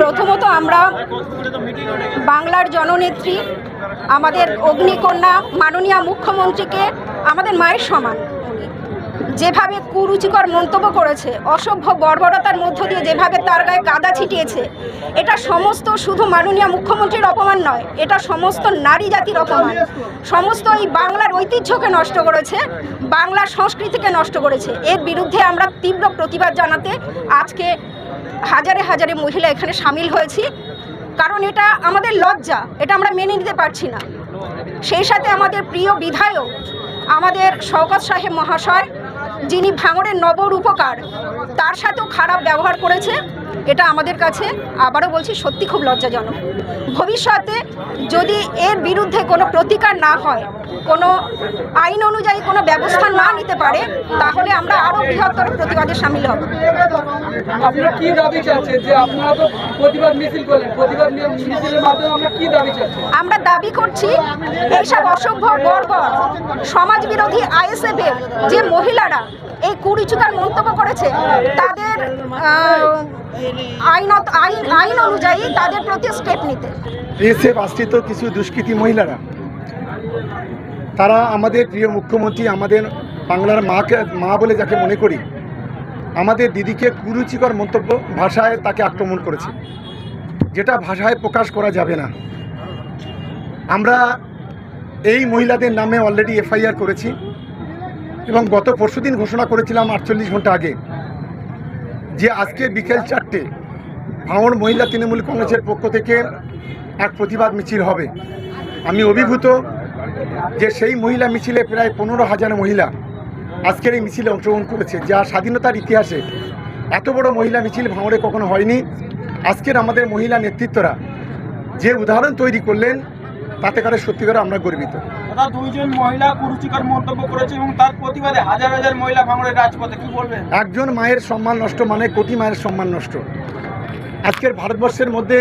প্রথমত আমরা বাংলার জননেত্রী, আমাদের অগ্নিকন্যা, মাননীয় মুখ্যমন্ত্রীকে আমাদের মায়ের সমান। যেভাবে কুরুচিকর মন্তব্য করেছে, অসভ্য বর্বরতার মধ্য দিয়ে যেভাবে তার গায়ে কাদা ছিটিয়েছে, এটা সমস্ত শুধু মাননীয় মুখ্যমন্ত্রীর অপমান নয়, এটা সমস্ত নারী জাতির অপমান। সমস্ত এই বাংলার ঐতিহ্যকে নষ্ট করেছে, বাংলার সংস্কৃতিকে নষ্ট করেছে। এর বিরুদ্ধে আমরা তীব্র প্রতিবাদ জানাতে আজকে হাজারে হাজারে মহিলা এখানে সামিল হয়েছি। কারণ এটা আমাদের লজ্জা, এটা আমরা মেনে নিতে পারছি না। সেই সাথে আমাদের প্রিয় বিধায়ক, আমাদের শওকত সাহেব মহাশয়, যিনি ভাঙড়ের নবরূপকার তার সাথেও খারাপ ব্যবহার করেছে এটা আমাদের কাছে আবারও বলছি সত্যি খুব লজ্জাজনক। ভবিষ্যতে যদি এর বিরুদ্ধে কোনো প্রতিকার না হয় কোনো আইন অনুযায়ী কোনো ব্যবস্থা না নিতে পারে তাহলে আমরা আরও বৃহত্তর প্রতিবাদে সামিল হব। আপনারা কি দাবি চাচ্ছেন যে আপনারা তো প্রতিবাদ মিছিল করলেন? প্রতিবাদ মিছিলের মাধ্যমে আমরা কি দাবি চাচ্ছেন আমরা দাবি করছি এইসব অসভ্য বর্বর সমাজ বিরোধী আইএসএফ যে মহিলারা এই কুড়িচুকার মন্তব্য করেছে তাদের আইন আইন অনুযায়ী তাদের প্রতি স্টেপ নিতে। বিএসএফ আশ্রিত কিছু দুষ্কৃতী মহিলারা, তারা আমাদের প্রিয় মুখ্যমন্ত্রী, আমাদের বাংলার মাকে, মা বলে যাকে মনে করি, আমাদের দিদিকে কুরুচিকর মন্তব্য ভাষায় তাকে আক্রমণ করেছে, যেটা ভাষায় প্রকাশ করা যাবে না। আমরা এই মহিলাদের নামে অলরেডি এফআইআর করেছি এবং গত পরশুদিন ঘোষণা করেছিলাম আটচল্লিশ ঘণ্টা আগে। যে আজকে বিকেল চারটে ভাঙড় মহিলা তৃণমূল কংগ্রেসের পক্ষ থেকে এক প্রতিবাদ মিছিল হবে। আমি অভিভূত যে সেই মহিলা মিছিলে প্রায় পনেরো হাজার মহিলা আজকের এই মিছিলে অংশগ্রহণ করেছে, যা স্বাধীনতার ইতিহাসে এত বড় মহিলা মিছিল ভাঙড়ে কখনো হয়নি। আজকের আমাদের মহিলা নেতৃত্বরা যে উদাহরণ তৈরি করলেন, তাতে করে সত্যি করে আমরা গর্বিত। দাদা দুইজন মহিলা কুরুচিকর মন্তব্য করেছে এবং তার প্রতিবাদে হাজার হাজার মহিলা ভাঙড়ের রাজপথে, কি বলবেন? একজন মায়ের সম্মান নষ্ট মানে কোটি মায়ের সম্মান নষ্ট। আজকের ভারতবর্ষের মধ্যে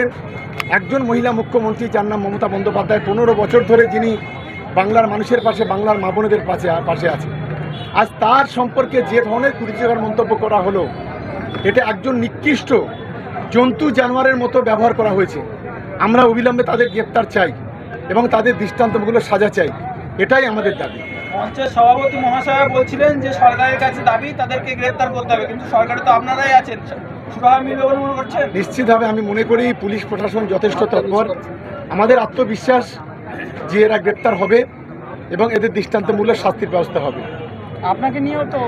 একজন মহিলা মুখ্যমন্ত্রী, যার নাম মমতা বন্দ্যোপাধ্যায়, পনেরো বছর ধরে যিনি বাংলার মানুষের পাশে, বাংলার মা বোনেদের পাশে পাশে আছে আজ তার সম্পর্কে যে ধরনের কুরুচিকর মন্তব্য করা হলো, এটা একজন নিকৃষ্ট জন্তু জানোয়ারের মতো ব্যবহার করা হয়েছে। আমরা অবিলম্বে তাদের গ্রেপ্তার চাই। এবং তাদের দৃষ্টান্তগুলো সাজা চাই। এটাই আমাদের দাবি। মঞ্চের সভাপতি মহাশয় বলছিলেন যে সরকারের কাছে দাবি তাদেরকে গ্রেফতার করতে হবে। কিন্তু সরকারে তো আপনারাই আছেন। নিশ্চিতভাবে আমি মনে করি পুলিশ প্রশাসন যথেষ্ট তৎপর। আমাদের আত্মবিশ্বাস যে এরা গ্রেপ্তার হবে এবং এদের দৃষ্টান্তমূলক শাস্তির ব্যবস্থা হবে। আপনাকে নিয়েও তো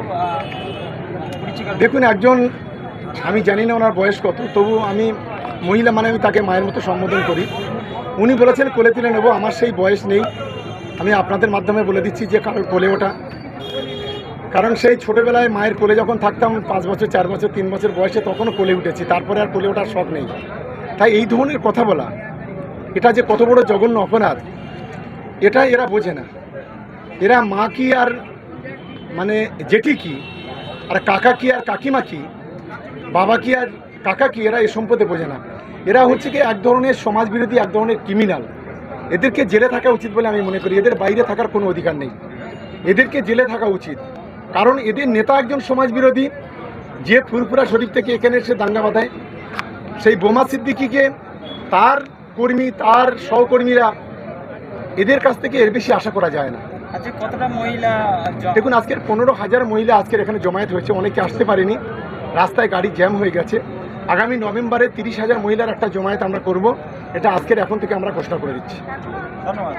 দেখুন একজন আমি জানি না ওনার বয়স কত তবু আমি মহিলা মানে আমি তাকে মায়ের মতো সম্বোধন করি। উনি বলেছেন কোলে তুলে নেব, আমার সেই বয়স নেই। আমি আপনাদের মাধ্যমে বলে দিচ্ছি যে কারোর কোলে ওঠা। কারণ সেই ছোটোবেলায় মায়ের কোলে যখন থাকতাম, পাঁচ বছর, চার বছর, তিন বছর বয়সে তখনও কোলে উঠেছি। তারপরে আর কোলে ওঠার শখ নেই। তাই এই ধরনের কথা বলা, এটা যে কত বড় জঘন্য অপরাধ এটা এরা বোঝে না। এরা মা কি আর মানে জেঠি কি, আর কাকা কি আর কাকিমা কি, বাবা কি আর কাকা কি, এরা এ সম্পদে বোঝে না। এরা হচ্ছে কি এক ধরনের সমাজ বিরোধী এক ধরনের ক্রিমিনাল এদেরকে জেলে থাকা উচিত বলে আমি মনে করি। এদের বাইরে থাকার কোনো অধিকার নেই। এদেরকে জেলে থাকা উচিত। কারণ এদের নেতা একজন সমাজ বিরোধী যে ফুরফুরা শরীফ থেকে এখানে এসে দাঙ্গা বাঁধায় সেই বোমা সিদ্দিকিকে তার কর্মী তার সহকর্মীরা এদের কাছ থেকে এর বেশি আশা করা যায় না। মহিলা দেখুন আজকের পনেরো হাজার মহিলা আজকের এখানে জমায়েত হয়েছে। অনেকে আসতে পারেনি। রাস্তায় গাড়ি জ্যাম হয়ে গেছে। আগামী নভেম্বরে তিরিশ হাজার মহিলার একটা জমায়েত আমরা করব। এটা আজকের এখন থেকে আমরা ঘোষণা করে দিচ্ছি। ধন্যবাদ।